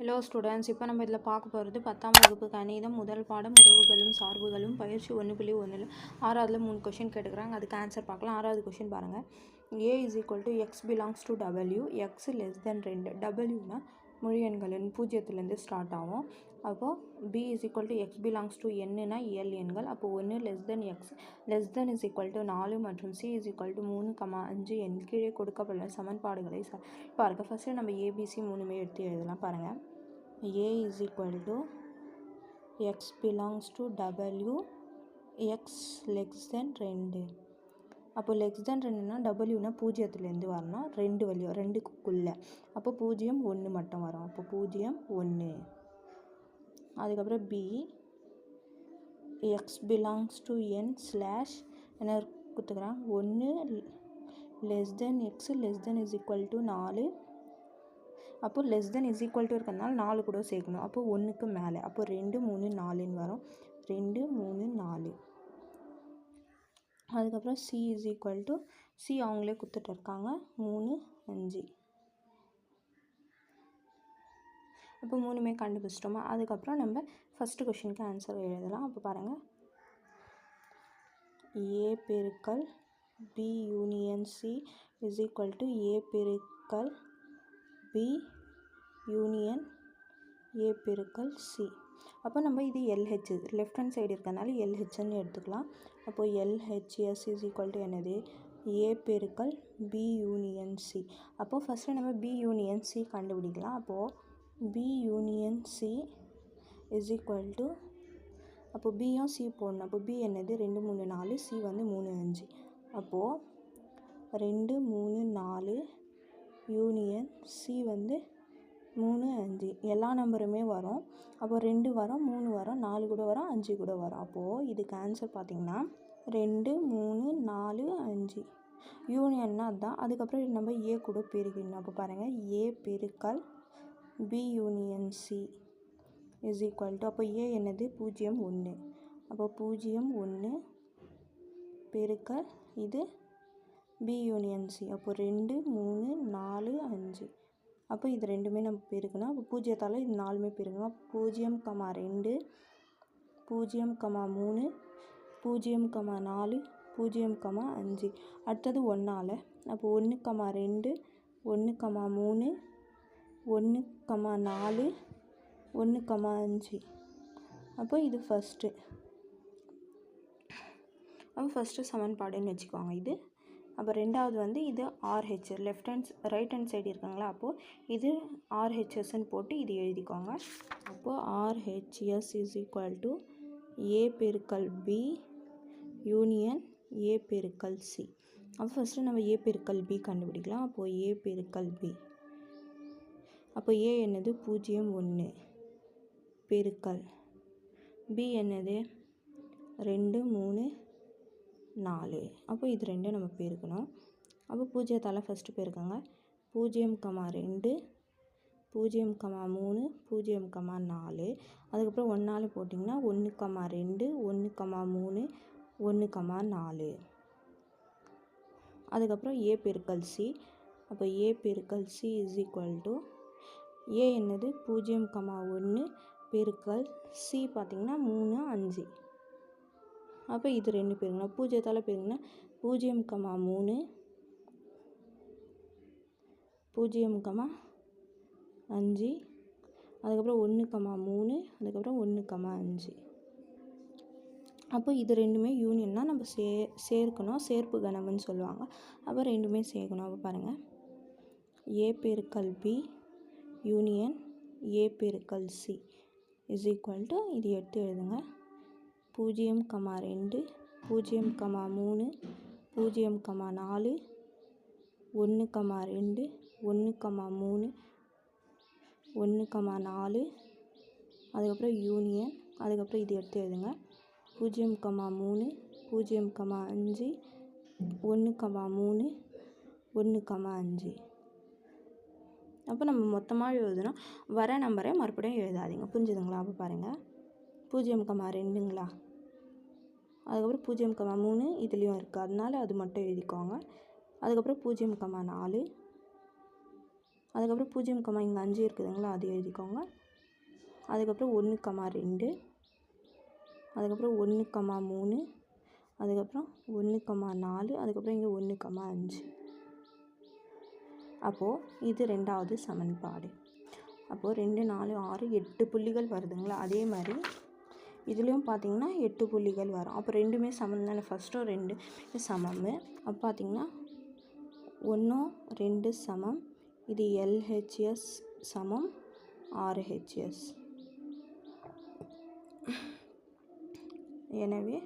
Hello students இப்போ நம்ம இதில் பார்க்க போகிறது பத்தாம் வகுப்பு கணிதம் முதல் பாடம் உறவுகளும் சார்புகளும் பயிற்சி ஒன்று புள்ளி ஒன்றில் ஆறாவதுல மூணு கொஷின் கேட்டுக்கிறாங்க. அதுக்கு ஆன்சர் பார்க்கலாம். ஆறாவது கொஷின் பாருங்கள் A is equal to X belongs to W X less than ரெண்டு. டபிள்யூனா மொழிகன்களின் பூஜ்ஜியத்துலேருந்து ஸ்டார்ட் ஆகும். அப்போது B is equal to X belongs to என்னன்னா இயல் எண்கள். அப்போ ஒன்று less than X less than is equal to நாலு மற்றும் சி இஸ் ஈக்குவல் டு மூணு கமா அஞ்சு எண் கீழே கொடுக்கப்பட்ட சமன்பாடுகளை ச பாருங்கள் ஃபஸ்ட்டு நம்ம ஏபிசி மூணுமே எடுத்து எழுதலாம் பாருங்கள் A is equal to X belongs to W X less than ரெண்டு. அப்போ லெக்ஸ் தென் ரெண்டுனா டபிள்யூனா பூஜ்ஜியத்துலேருந்து வரணும். ரெண்டு வழியும் ரெண்டுக்குள்ளே. அப்போ பூஜ்ஜியம் ஒன்று மட்டும் வரும். அப்போ பூஜ்ஜியம் ஒன்று அதுக்கப்புறம் B X belongs to N slash என்ன கொடுத்துக்கிறான் ஒன்று less than X less than is equal to நாலு. அப்போ less than is equal to இருக்கிறதுனால நாலு கூட சேர்க்கணும். அப்போ ஒன்றுக்கு மேலே. அப்போ ரெண்டு மூணு நாலுன்னு வரும். ரெண்டு மூணு நாலு. அதுக்கப்புறம் C is equal to C அவங்களே கொடுத்துட்டு இருக்காங்க. மூணு அஞ்சு. இப்போ மூணுமே கண்டுபிடிச்சிட்டோமா? அதுக்கப்புறம் நம்ம ஃபஸ்ட்டு கொஷினுக்கு ஆன்சர் எழுதலாம். அப்போ பாருங்கள் ஏ பெருக்கல் B union C is equal to A பெருக்கல் பி யூனியன் ஏ பெருக்கல் சி அப்போ நம்ம இது எல்ஹெச் லெஃப்ட் ஹேண்ட் சைடு இருக்கனால எல்ஹெச்னு எடுத்துக்கலாம். அப்போது எல்ஹெச்எஸ் இஸ் ஈக்குவல் டு என்னது? ஏ பெருக்கல் பி யூனியன் சி அப்போது ஃபஸ்ட்டு நம்ம பி யூனியன் சி கண்டுபிடிக்கலாம். அப்போது B union C is equal to அப்போ பியும் சி போடணும். அப்போ பி என்னது? ரெண்டு மூணு நாலு. சி வந்து மூணு அஞ்சு. அப்போது ரெண்டு மூணு நாலு யூனியன் சி வந்து மூணு அஞ்சு. எல்லா நம்பருமே வரும். அப்போ ரெண்டு வரும் மூணு வரும் நாலு கூட வரும் அஞ்சு கூட வரும். அப்போது இதுக்கு ஆன்சர் பார்த்திங்கன்னா ரெண்டு மூணு நாலு அஞ்சு. யூனியன்னா அதுதான் அதுக்கப்புறம் நம்ம ஏ கூட பெருகிடணும் அப்போ பாருங்கள் ஏ பெருக்கல் B union C is equal to அப்போ ஏ என்னது? பூஜ்ஜியம் ஒன்று. அப்போ பூஜ்ஜியம் ஒன்று பெருக்கல் இது பி யூனியன் சி அப்போ ரெண்டு மூணு நாலு அஞ்சு. அப்போ இது ரெண்டுமே நம்ம பெருக்கணும் அப்போ பூஜ்ஜியத்தால் இது நாலுமே பெருக்கணும். பூஜ்ஜியம் கமா ரெண்டு பூஜ்ஜியம் கமா மூணு பூஜ்ஜியம் கமா நாலு பூஜ்ஜியம் கமா அஞ்சு. அடுத்தது ஒன்றால் அப்போ ஒன்று கமா ரெண்டு ஒன்று கமா மூணு ஒன்று கமா நாலு ஒன்று கமா அஞ்சு. அப்போ இது ஃபஸ்ட்டு அப்போ ஃபஸ்ட்டு சமன்பாடுன்னு வச்சுக்கோங்க இது. அப்போ ரெண்டாவது வந்து இது RH left hand right hand side இருக்காங்களா? அப்போது இது ஆர்ஹெச்எஸ்ன்னு போட்டு இது எழுதிக்கோங்க. அப்போது RHS is equal to A பெருக்கல் பி யூனியன் ஏ பெருக்கல் சி அப்போ ஃபஸ்ட்டு நம்ம ஏ பெருக்கல் பி கண்டுபிடிக்கலாம். அப்போது ஏ பெருக்கல் பி அப்போ ஏ என்னது? பூஜ்ஜியம் ஒன்று. பெருக்கல். பி என்னது? ரெண்டு மூணு நாலு. அப்போ இது ரெண்டும் நம்ம பெருக்கணும். அப்போ பூஜ்ஜியத்தால் ஃபஸ்ட்டு பெருக்கங்க. பூஜ்ஜியம் கமா ரெண்டு பூஜ்ஜியம் கமா மூணு பூஜ்ஜியம் கமா நாலு. அதுக்கப்புறம் ஒன்றால் போட்டிங்கன்னா ஒன்று கமா ரெண்டு ஒன்று கமா மூணு ஒன்று கமா நாலு. அதுக்கப்புறம் ஏ பெருக்கல் சி. அப்போ ஏ பெருக்கல் C is equal to A என்னது? பூஜ்ஜியம் கமா ஒன்று பெருக்கல் சி பார்த்திங்கன்னா மூணு அஞ்சு. அப்போ இது ரெண்டு பேருங்கண்ணா பூஜ்ஜியத்தால் பேருங்கன்னா பூஜ்ஜியம் கமா மூணு பூஜ்ஜியம் கமா அஞ்சு அதுக்கப்புறம் ஒன்று கமா மூணு அதுக்கப்புறம் ஒன்று கமா அஞ்சு. அப்போ இது ரெண்டுமே யூனியன்னா நம்ம சே சேர்க்கணும். சேர்ப்பு கணம்னு சொல்லுவாங்க. அப்போ ரெண்டுமே சேர்க்கணும். அப்போ பாருங்கள் ஏ பெருக்கல் பி யூனியன் ஏ பெருக்கல் சி இஸ் ஈக்குவல் டு இது எடுத்து எழுதுங்க. பூஜ்ஜியம் கமா ரெண்டு பூஜ்ஜியம் கமா மூணு பூஜ்ஜியம் கமா நாலு ஒன்று கமா ரெண்டு ஒன்று கமா மூணு ஒன்று கமா நாலு அதுக்கப்புறம் யூனியன் அதுக்கப்புறம் இது எடுத்து எழுதுங்க. பூஜ்ஜியம் கமா மூணு பூஜ்ஜியம் கமா அஞ்சு ஒன்று கமா மூணு ஒன்று கமா அஞ்சு. அப்போ நம்ம மொத்தமாக எழுதணும் வர நம்பரை மறுபடியும் எழுதாதீங்க. புரிஞ்சுதுங்களா? அப்போ பாருங்கள் பூஜ்ஜியம் கமா ரெண்டுங்களா? அதுக்கப்புறம் பூஜ்ஜியம் கமா மூணு இதுலேயும் இருக்குது அதனால அது மட்டும் எழுதிக்கோங்க. அதுக்கப்புறம் பூஜ்ஜியம் கமா நாலு. அதுக்கப்புறம் பூஜ்ஜியம் கமா இங்கே அஞ்சு இருக்குதுங்களா? அது எழுதிக்கோங்க. அதுக்கப்புறம் ஒன்று கமா ரெண்டு. அதுக்கப்புறம் ஒன்று கமா மூணு. அதுக்கப்புறம் ஒன்று கமா நாலு. அதுக்கப்புறம் இங்கே ஒன்று கமா அஞ்சு. அப்போது இது ரெண்டாவது சமன்பாடு. அப்போது ரெண்டு நாலு ஆறு எட்டு புள்ளிகள் வருதுங்களா? அதே மாதிரி இதுலேயும் பார்த்தீங்கன்னா எட்டு புள்ளிகள் வரும். அப்போ ரெண்டுமே சமம் தானே? ஃபஸ்ட்டும் ரெண்டு சமம். அப்போ பார்த்தீங்கன்னா ஒன்றும் ரெண்டு சமம். இது எல்ஹெச்எஸ் சமம் ஆர்ஹெச்எஸ் எனவே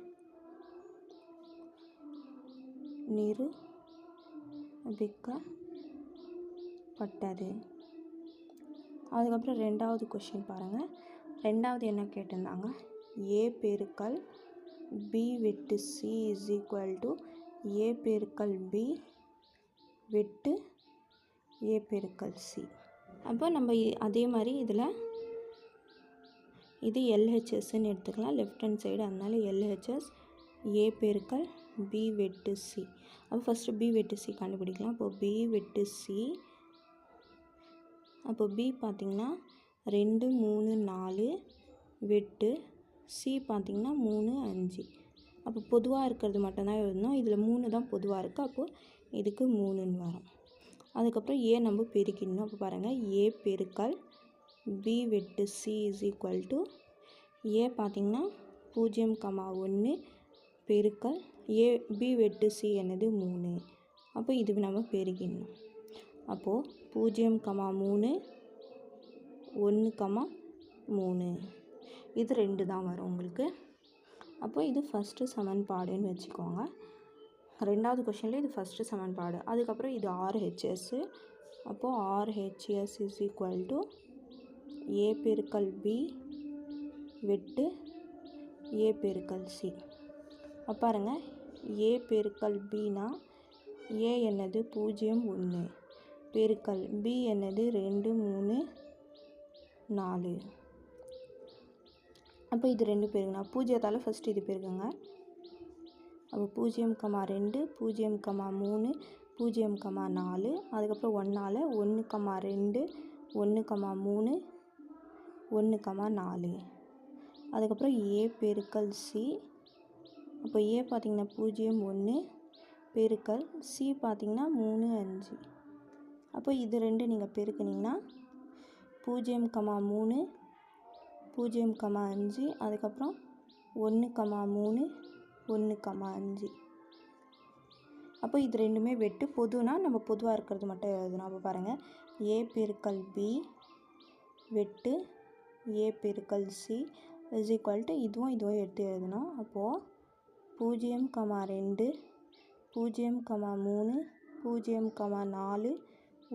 நிரூபிக்கப்பட்டது அதுக்கப்புறம் ரெண்டாவது கொஷின் பாருங்கள் ரெண்டாவது என்ன கேட்டிருந்தாங்க? ஏ பெருக்கல் பி வெட்டு C is equal to A பெருக்கல் பி வெட்டு ஏ பெருக்கல் சி அப்போ நம்ம அதே மாதிரி இதில் இது எல்ஹெச்எஸ்ன்னு எடுத்துக்கலாம். லெஃப்ட் ஹேண்ட் சைடு அதனால எல்ஹெச்எஸ் ஏ பெருக்கல் பி வெட்டு சி அப்போ ஃபஸ்ட்டு பி வெட்டு சி கண்டுபிடிக்கலாம். அப்போது பி வெட்டு சி அப்போ பி பார்த்திங்கன்னா ரெண்டு மூணு நாலு வெட்டு சி பார்த்திங்கன்னா மூணு அஞ்சு. அப்போ பொதுவாக இருக்கிறது மட்டும்தான் எழுதணும். இதில் மூணு தான் பொதுவாக இருக்குது. அப்போது இதுக்கு மூணுன்னு வரும். அதுக்கப்புறம் ஏ நம்ம பெருக்கிடணும். அப்போ பாருங்கள் ஏ பெருக்கல் பி வெட்டு C is equal to A பார்த்திங்கன்னா பூஜ்ஜியம் கமா ஒன்று பெருக்கல் ஏ பி வெட்டு சி என்னது மூணு. அப்போ இது நம்ம பெருகிடணும் அப்போது பூஜ்ஜியம் கமா மூணு ஒன்று கமா மூணு. இது ரெண்டு தான் வரும் உங்களுக்கு. அப்போ இது ஃபஸ்ட்டு சமன்பாடுன்னு வச்சுக்கோங்க. ரெண்டாவது கொஷனில் இது ஃபஸ்ட்டு சமன்பாடு. அதுக்கப்புறம் இது ஆர்ஹெச்எஸ்ஸு அப்போது RHS is equal to A பெருக்கல் பி வெட்டு ஏ பெருக்கல் சி பாருங்கள் ஏ பெருக்கல் பினா ஏ என்னது? பூஜ்ஜியம் ஒன்று பெருக்கல். பி என்னது? ரெண்டு மூணு நாலு. அப்போ இது ரெண்டு பெருக்குனா பூஜ்ஜியத்தால் ஃபஸ்ட்டு இது பேருக்குங்க. அப்போ பூஜ்ஜியம் கமா ரெண்டு பூஜ்ஜியம் கமா மூணு பூஜ்ஜியம் கமா நாலு. அதுக்கப்புறம் ஒன்றால் ஒன்று கமா ரெண்டு ஒன்று கமா மூணு ஒன்று கமா நாலு. அதுக்கப்புறம் ஏ பெருக்கல் சி அப்போ ஏ பார்த்திங்கன்னா பூஜ்ஜியம் ஒன்று பெருக்கல் சி பார்த்திங்கன்னா மூணு அஞ்சு. அப்போ இது ரெண்டு நீங்கள் பெருக்குனீங்கன்னா பூஜ்ஜியம் கமா மூணு பூஜ்ஜியம் கமா அஞ்சு அதுக்கப்புறம் ஒன்று கமா மூணு ஒன்று கமா அஞ்சு. அப்போ இது ரெண்டுமே வெட்டு. பொதுனா நம்ம பொதுவாக இருக்கிறது மட்டும் எழுதணும் அப்போ பாருங்கள் ஏ பெருக்கல் பி வெட்டு. ஏ பெருக்கல் சி இஸ் ஈக்குவல் டு இதுவும் இதுவும் எடுத்து எழுதணும் அப்போது பூஜ்ஜியம் கமா ரெண்டு பூஜ்ஜியம் கமா மூணு பூஜ்ஜியம் கமா நாலு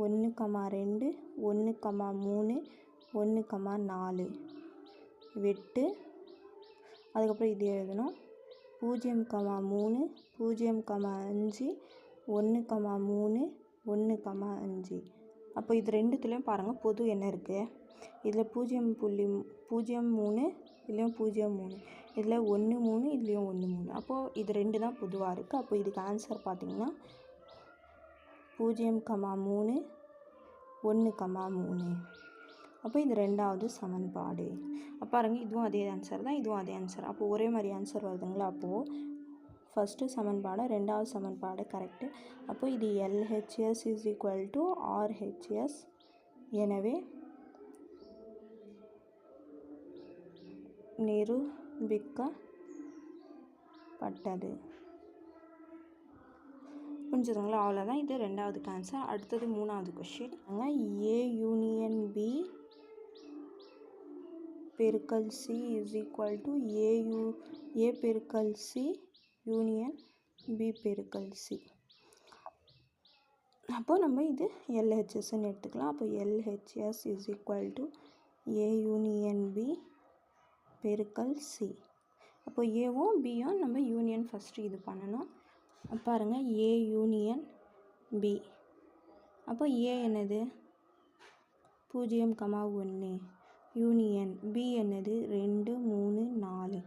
ஒன்று கமா ரெண்டு ஒன்று கமா மூணு ஒன்று கமா நாலு. எட்டு. அதுக்கப்புறம் இது எழுதணும். பூஜ்ஜியம் கமா மூணு பூஜ்ஜியம் கமா அஞ்சு ஒன்று கமா மூணு ஒன்று கமா அஞ்சு. அப்போ இது ரெண்டுத்துலேயும் பாருங்கள் பொது என்ன இருக்குது இதில் பூஜ்ஜியம் புள்ளி பூஜ்ஜியம் மூணு இதுலேயும் பூஜ்ஜியம் மூணு. இதில் ஒன்று மூணு இதுலேயும் ஒன்று மூணு. அப்போது இது ரெண்டு தான் பொதுவாக இருக்குது அப்போ இதுக்கு ஆன்சர் பார்த்திங்கன்னா பூஜ்ஜியம் கமா மூணு ஒன்று கமா மூணு. அப்போ இது ரெண்டாவது சமன்பாடு. அப்போ பாருங்க இதுவும் அதே ஆன்சர் தான் இதுவும் அதே ஆன்சர் அப்போ ஒரே மாதிரி ஆன்சர் வருதுங்களா? அப்போது ஃபஸ்ட்டு சமன்பாடு ரெண்டாவது சமன்பாடு கரெக்டு அப்போ இது LHS is equal to RHS எனவே நிரூபிக்கப்பட்டது. புரிஞ்சுதுங்களா? அவ்வளோதான் இது ரெண்டாவது ஆன்சர் அடுத்தது மூணாவது கொஷின் ஏ யூனியன் பி பெருக்கல் C is equal to U A பெருக்கல் சி யூனியன் பி பெருக்கல் சி அப்போது நம்ம இது எல்ஹெச்எஸ்ன்னு எடுத்துக்கலாம். அப்போ LHS is equal to A union B பெருக்கல் சி அப்போ ஏவும் பியும் நம்ம யூனியன் ஃபஸ்ட்டு இது பண்ணணும். பாருங்கள் பாருங்க ஏ யூனியன் பி அப்போ ஏ என்னது? பூஜ்ஜியம் கமா ஒன்று யூனியன் பி என்னது? ரெண்டு மூணு நாலு.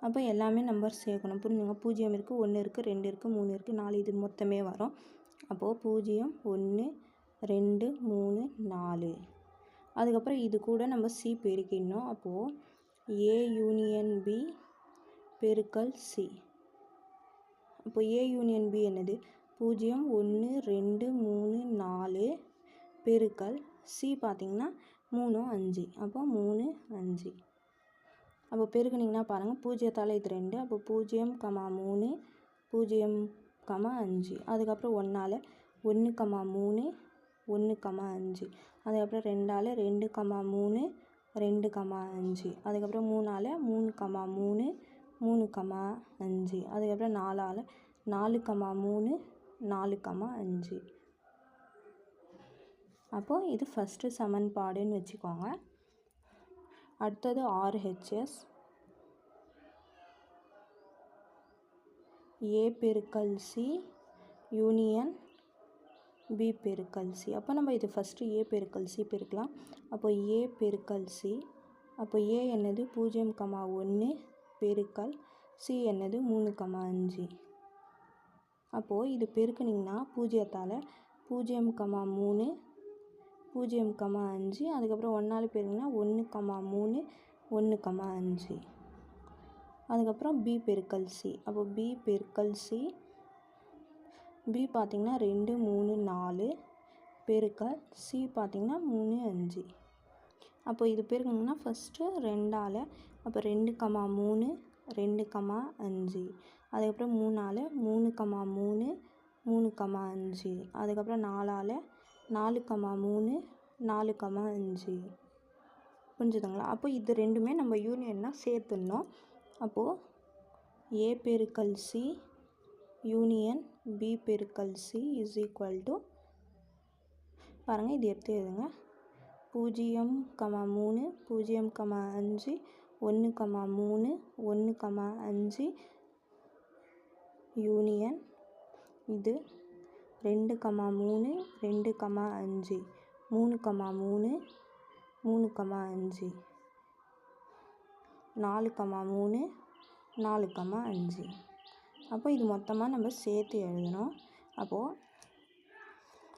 அப்போ எல்லாமே நம்பர் சேர்க்கணும். புரிஞ்சுங்க? பூஜ்ஜியம் இருக்குது ஒன்று இருக்குது ரெண்டு இருக்குது மூணு இருக்குது நாலு இது மொத்தமே வரும். அப்போது பூஜ்ஜியம் ஒன்று ரெண்டு மூணு நாலு. அதுக்கப்புறம் இது கூட நம்ம சி பெருக்கிடணும். அப்போது ஏ யூனியன் பி பெருக்கல் சி இப்போ ஏ யூனியன் பி என்னது? பூஜ்ஜியம் ஒன்று ரெண்டு மூணு நாலு பெருக்கல் சி பார்த்திங்கன்னா மூணு அஞ்சு. அப்போ மூணு அஞ்சு. அப்போ பெருக்குனிங்கன்னா பாருங்கள் பூஜ்ஜியத்தால் இது ரெண்டு. அப்போ பூஜ்ஜியம் கமா மூணு பூஜ்ஜியம் கமா அஞ்சு. அதுக்கப்புறம் ஒன்றால் ஒன்று கமா மூணு ஒன்று கமா அஞ்சு. அதுக்கப்புறம் ரெண்டால் ரெண்டு கமா மூணு ரெண்டு கமா அஞ்சு. அதுக்கப்புறம் மூணால் மூணு கமா மூணு மூணு கமா அஞ்சு. அதுக்கப்புறம் நாலால் நாலு கமா மூணு நாலு கமா அஞ்சு. அப்போது இது ஃபஸ்ட்டு சமன்பாடுன்னு வச்சுக்கோங்க. அடுத்தது ஆர்ஹெச்எஸ் ஏ பெருக்கல் சி யூனியன் பி பெருக்கல் சி அப்போ நம்ம இது ஃபஸ்ட்டு ஏ பெருக்கல் சி பெருக்கலாம். அப்போ ஏ பெருக்கல் சி அப்போ ஏ என்னது? பூஜ்ஜியம் கமா ஒன்று பெருக்கல் சி என்னது? மூணு கமா அஞ்சு. அப்போது இது பெருக்குனிங்கன்னா பூஜ்ஜியத்தால் பூஜ்ஜியம் கமா மூணு பூஜ்ஜியம் கமா அஞ்சு அதுக்கப்புறம் ஒன்றால் பெருக்குனா ஒன்று கமா மூணு ஒன்று கமா அஞ்சு. அதுக்கப்புறம் பி பெருக்கல் சி அப்போ பி பெருக்கல் சி பி பார்த்திங்கன்னா ரெண்டு மூணு நாலு பெருக்கல் சி பார்த்திங்கன்னா மூணு அஞ்சு. அப்போ இது பெருக்கணும்னா ஃபஸ்ட்டு ரெண்டால் அப்போ ரெண்டு கமா மூணு ரெண்டு கமா அஞ்சு. அதுக்கப்புறம் மூணால் மூணு கமா மூணு மூணு கமா அஞ்சு. அதுக்கப்புறம் நாலால் நாலு கமா மூணு நாலு கமா அஞ்சு. புரிஞ்சுதுங்களா? அப்போ இது ரெண்டுமே நம்ம யூனியன்னா சேர்த்துடணும். அப்போது ஏ பெருக்கல் சி யூனியன் பி பெருக்கல் சி இஸ் ஈக்குவல் டு பாருங்கள் இது எடுத்து எழுதுங்க. பூஜ்ஜியம் கமா மூணு பூஜ்ஜியம் கமா அஞ்சு ஒன்று கமா மூணு ஒன்று கமா அஞ்சு யூனியன் இது ரெண்டு கமா மூணு ரெண்டு கமா அஞ்சு மூணு கமா மூணு மூணு கமா அஞ்சு நாலு கமா மூணு நாலு கமா அஞ்சு. அப்போ இது மொத்தமாக நம்ம சேர்த்து எழுதணும். அப்போது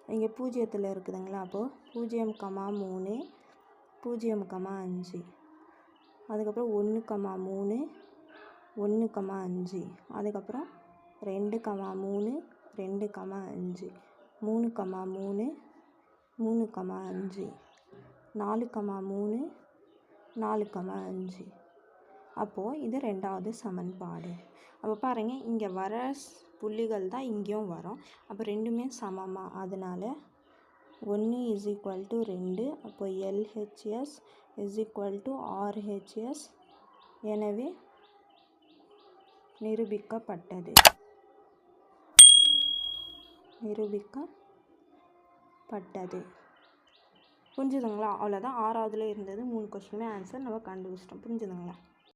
இங்கே பூஜ்ஜியத்தில் இருக்குதுங்களா? அப்போது பூஜ்ஜியம் கமா மூணு பூஜ்ஜியம் கமா அஞ்சு. அதுக்கப்புறம் ஒன்று கமா மூணு ஒன்று கமா அஞ்சு. அதுக்கப்புறம் ரெண்டு கமா மூணு ரெண்டு கமா அஞ்சு. மூணு கமா மூணு மூணு கமா அஞ்சு. நாலு கமா மூணு நாலு கமா அஞ்சு. அப்போது இது ரெண்டாவது சமன்பாடு. அப்போ பாருங்கள் இங்கே வர புள்ளிகள் தான் இங்கேயும் வரும். அப்போ ரெண்டுமே சமமாக அதனால் ஒன்று இஸ் ஈக்குவல் டு ரெண்டு அப்போ LHS is equal to RHS. எனவே நிரூபிக்கப்பட்டது. நிரூபிக்கப்பட்டது. புரிஞ்சுதுங்களா? அவ்வளோதான் ஆறாவதுல இருந்தது. மூணு கொஸ்டினுமே ஆன்சர் நம்ம கண்டுபிடிச்சிட்டோம். புரிஞ்சுதுங்களா?